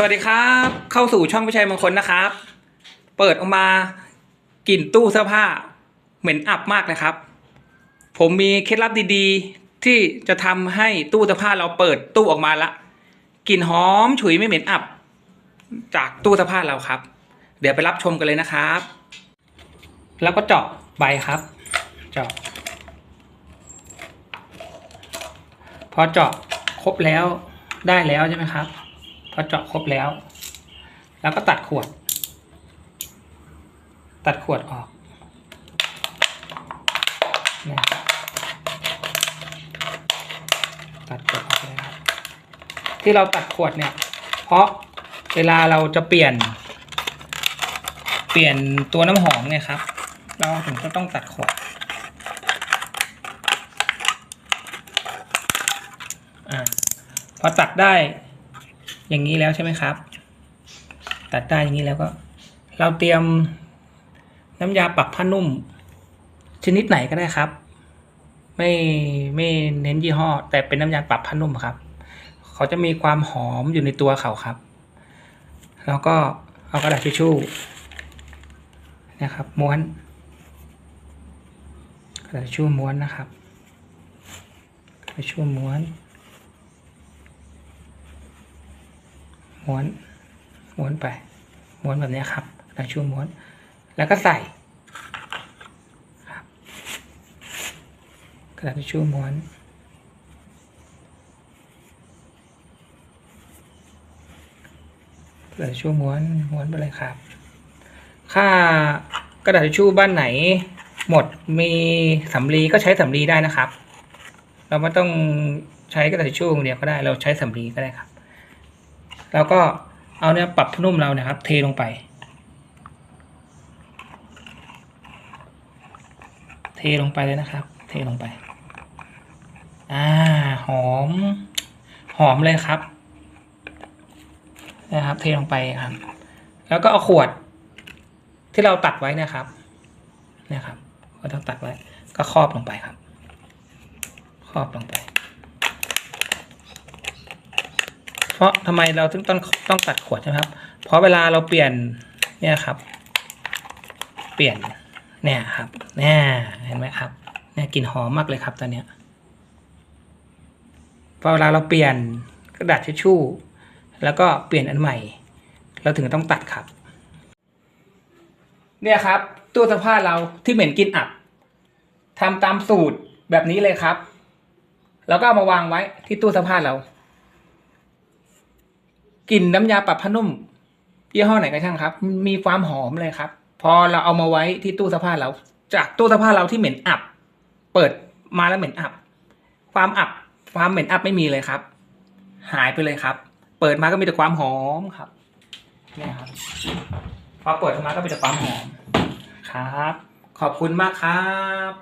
สวัสดีครับ เข้าสู่ช่องพิชัยมงคลนะครับ เปิดออกมากลิ่นตู้เสื้อผ้า เหม็นอับมากเลยครับ ผมมีเคล็ดลับดีๆ ที่จะทำให้ตู้เสื้อผ้าเราเปิดตู้ออกมาละกลิ่นหอมฉุยไม่เหม็นอับ จากตู้เสื้อผ้าเราครับ เดี๋ยวไปรับชมกันเลยนะครับ แล้วก็เจาะใบครับ เจาะ พอเจาะครบแล้วได้แล้วใช่ไหมครับ พอเจาะครบแล้ว แล้วก็ตัดขวด ตัดขวดออกนะตัดขวดออกเลยครับที่เราตัดขวดเนี่ย เพราะเวลาเราจะเปลี่ยน เปลี่ยนตัวน้ำหอมไงครับ เราถึงจะต้องตัดขวดอ่าพอตัดได้ อย่างนี้แล้วใช่ไหมครับ ตัดได้อย่างนี้แล้วก็ เราเตรียมน้ำยาปรับผ้านุ่ม ชนิดไหนก็ได้ครับ ไม่ไม่เน้นยี่ห้อ แต่เป็นน้ำยาปรับผ้านุ่มครับ เขาจะมีความหอมอยู่ในตัวเขาครับ แล้วก็เอากระดาษทิชชู่นะครับม้วนกระดาษทิชชู่ม้วนนะครับกระดาษทิชชู่ม้วน ม้วน ม้วนไป ม้วนแบบนี้ครับแล้วช่วม้วน แล้วก็ใส่ครับกระดาษทิชชู่ม้วนกระดาษทิชชู่ม้วนม้วนไปเลยครับ ค่ากระดาษทิชชู่บ้านไหน หมดมีสำลีก็ใช้สำลีได้นะครับ เราไม่ต้องใช้กระดาษทิชชู่อย่างเดียวก็ได้ เราใช้สำลีก็ได้ครับ แล้วก็เอาเนี่ยปรับนุ่มเรานะครับ เทลงไป เทลงไปเลยนะครับ เทลงไป อ่า หอม หอมเลยครับ นะครับ เทลงไปครับ แล้วก็เอาขวดที่เราตัดไว้นะครับนี่ยครับเราต้องตัดไว้ ก็ครอบลงไปครับ ครอบลงไป เพราะทำไมเราถึงต้องต้องตัดขวดใช่ไหมครับ เพราะเวลาเราเปลี่ยนเนี่ยครับ เปลี่ยนเนี่ยครับเนี่ยเห็นไหมครับเนี่ยกลิ่นหอมมากเลยครับตอนเนี้ยพอเวลาเราเปลี่ยนกระดาษทิชชู่ แล้วก็เปลี่ยนอันใหม่ เราถึงต้องตัดครับ เนี่ยครับตู้เสื้อผ้าเราที่เหม็นกลินอับทำตามสูตรแบบนี้เลยครับ แล้วก็เอามาวางไว้ที่ตู้เสื้อผ้าเรา กลิ่นน้ำยาปรับผ้านุ่มยี่ห้อไหนก็ช่างครับ มีความหอมเลยครับ พอเราเอามาไว้ที่ตู้เสื้อผ้าเรา จากตู้เสื้อผ้าเราที่เหม็นอับ เปิดมาแล้วเหม็นอับ ความอับ ความเหม็นอับไม่มีเลยครับ หายไปเลยครับ เปิดมาก็มีแต่ความหอมครับเนี่ยครับพอเปิดออกมาก็มีแต่ความหอมครับ ขอบคุณมากครับ